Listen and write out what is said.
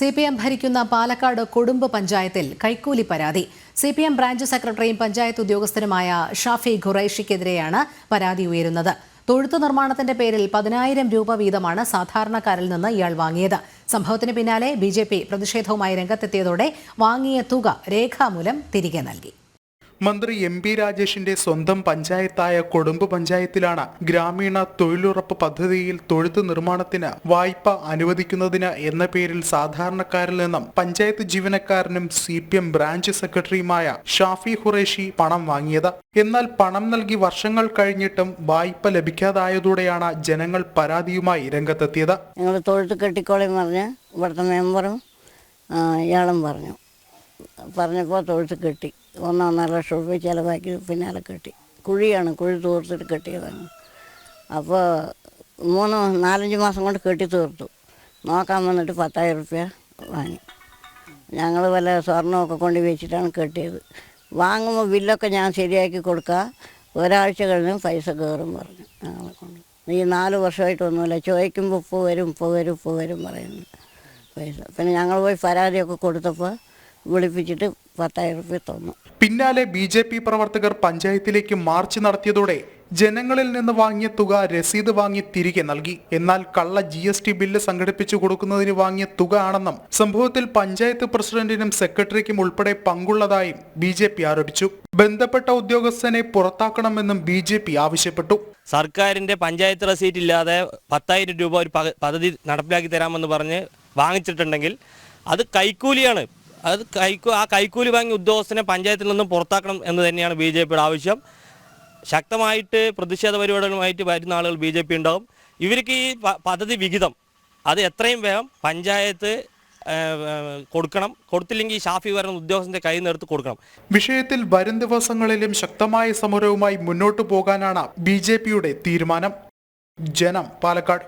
C P M ഭരിക്കുന്ന പാലക്കാട് കൊടുമ്പ് പഞ്ചായത്തിൽ കൈക്കൂലി പരാതി. സി പി എം ബ്രാഞ്ച് സെക്രട്ടറിയും പഞ്ചായത്ത് ഉദ്യോഗസ്ഥനുമായ ഷാഫി ഖുറൈഷിക്കെതിരെയാണ് പരാതി ഉയരുന്നത്. തൊഴുത്ത് നിർമ്മാണത്തിന്റെ പേരിൽ പതിനായിരം രൂപ വീതമാണ് സാധാരണക്കാരിൽ നിന്ന് ഇയാൾ വാങ്ങിയത്. സംഭവത്തിന് പിന്നാലെ ബി പ്രതിഷേധവുമായി രംഗത്തെത്തിയതോടെ വാങ്ങിയ തുക രേഖാമൂലം തിരികെ നൽകി. മന്ത്രി എം പി രാജേഷിന്റെ സ്വന്തം പഞ്ചായത്തായ കൊടുമ്പ് പഞ്ചായത്തിലാണ് ഗ്രാമീണ തൊഴിലുറപ്പ് പദ്ധതിയിൽ തൊഴുത്ത് നിർമ്മാണത്തിന് വായ്പ അനുവദിക്കുന്നതിന് എന്ന പേരിൽ സാധാരണക്കാരിൽ നിന്നും പഞ്ചായത്ത് ജീവനക്കാരനും സി ബ്രാഞ്ച് സെക്രട്ടറിയുമായ ഷാഫി ഖുറേഷി പണം വാങ്ങിയത്. എന്നാൽ പണം നൽകി വർഷങ്ങൾ കഴിഞ്ഞിട്ടും വായ്പ ലഭിക്കാതായതോടെയാണ് ജനങ്ങൾ പരാതിയുമായി രംഗത്തെത്തിയത്. ഇവിടുത്തെ മെമ്പറും ഇയാളും പറഞ്ഞു. പറഞ്ഞപ്പോൾ തൊഴുത്ത് കെട്ടി. ഒന്നൊന്നര ലക്ഷം രൂപ ചിലവാക്കി പിന്നാലെ കെട്ടി. കുഴിയാണ് കുഴി തൂർത്തിട്ട് കെട്ടിയതാണ് അപ്പോൾ മൂന്ന് നാലഞ്ച് മാസം കൊണ്ട് കെട്ടി തീർത്തു. നോക്കാൻ വന്നിട്ട് പത്തായിരം റുപ്യ വാങ്ങി. ഞങ്ങൾ വല്ല സ്വർണമൊക്കെ കൊണ്ട് വെച്ചിട്ടാണ് കെട്ടിയത്. വാങ്ങുമ്പോൾ ബില്ലൊക്കെ ഞാൻ ശരിയാക്കി കൊടുക്കുക ഒരാഴ്ച കഴിഞ്ഞ് പൈസ കയറും പറഞ്ഞു ഞങ്ങളെ കൊണ്ട്. ഈ നാല് വർഷമായിട്ടൊന്നുമില്ല. ചോദിക്കുമ്പോൾ ഉപ്പ് വരും ഉപ്പ് വരും ഉപ്പ് വരും പറയുന്നു. പൈസ. പിന്നെ ഞങ്ങൾ പോയി പരാതിയൊക്കെ കൊടുത്തപ്പോൾ വിളിപ്പിച്ചിട്ട് പത്തായിരം റുപ്യ തന്നു. പിന്നാലെ ബി ജെ പി പ്രവർത്തകർ പഞ്ചായത്തിലേക്ക് മാർച്ച് നടത്തിയതോടെ ജനങ്ങളിൽ നിന്ന് വാങ്ങിയ തുക രസീത് വാങ്ങി തിരികെ നൽകി. എന്നാൽ കള്ള ജി എസ് ടി ബില്ല് സംഘടിപ്പിച്ചു കൊടുക്കുന്നതിന് വാങ്ങിയ തുക ആണെന്നും സംഭവത്തിൽ പഞ്ചായത്ത് പ്രസിഡന്റിനും സെക്രട്ടറിക്കും ഉൾപ്പെടെ പങ്കുള്ളതായും ബി ജെ പി ആരോപിച്ചു. ബന്ധപ്പെട്ട ഉദ്യോഗസ്ഥനെ പുറത്താക്കണമെന്നും ബി ജെ പി ആവശ്യപ്പെട്ടു. സർക്കാരിന്റെ പഞ്ചായത്ത് റസീറ്റ് ഇല്ലാതെ പത്തായിരം രൂപ ഒരു പദ്ധതി നടപ്പിലാക്കി തരാമെന്ന് പറഞ്ഞ് വാങ്ങിച്ചിട്ടുണ്ടെങ്കിൽ അത് കൈക്കൂലിയാണ്. അത് കൈക്കൂ ആ കൈക്കൂലി വാങ്ങിയ ഉദ്യോഗസ്ഥനെ പഞ്ചായത്തിൽ നിന്നും പുറത്താക്കണം എന്ന് തന്നെയാണ് ബി ജെ പിയുടെ ആവശ്യം. ശക്തമായിട്ട് പ്രതിഷേധ പരിപാടികളുമായിട്ട് വരുന്ന ആളുകൾ ബി ജെ പി ഉണ്ടാവും. ഇവർക്ക് ഈ പദ്ധതി വിഹിതം അത് എത്രയും വേഗം പഞ്ചായത്ത് കൊടുക്കണം. കൊടുത്തില്ലെങ്കിൽ ഷാഫി വരുന്ന ഉദ്യോഗസ്ഥന്റെ കൈ നിർത്ത് കൊടുക്കണം. വിഷയത്തിൽ വരും ദിവസങ്ങളിലും ശക്തമായ സമരവുമായി മുന്നോട്ടു പോകാനാണ് ബി തീരുമാനം. ജനം പാലക്കാട്.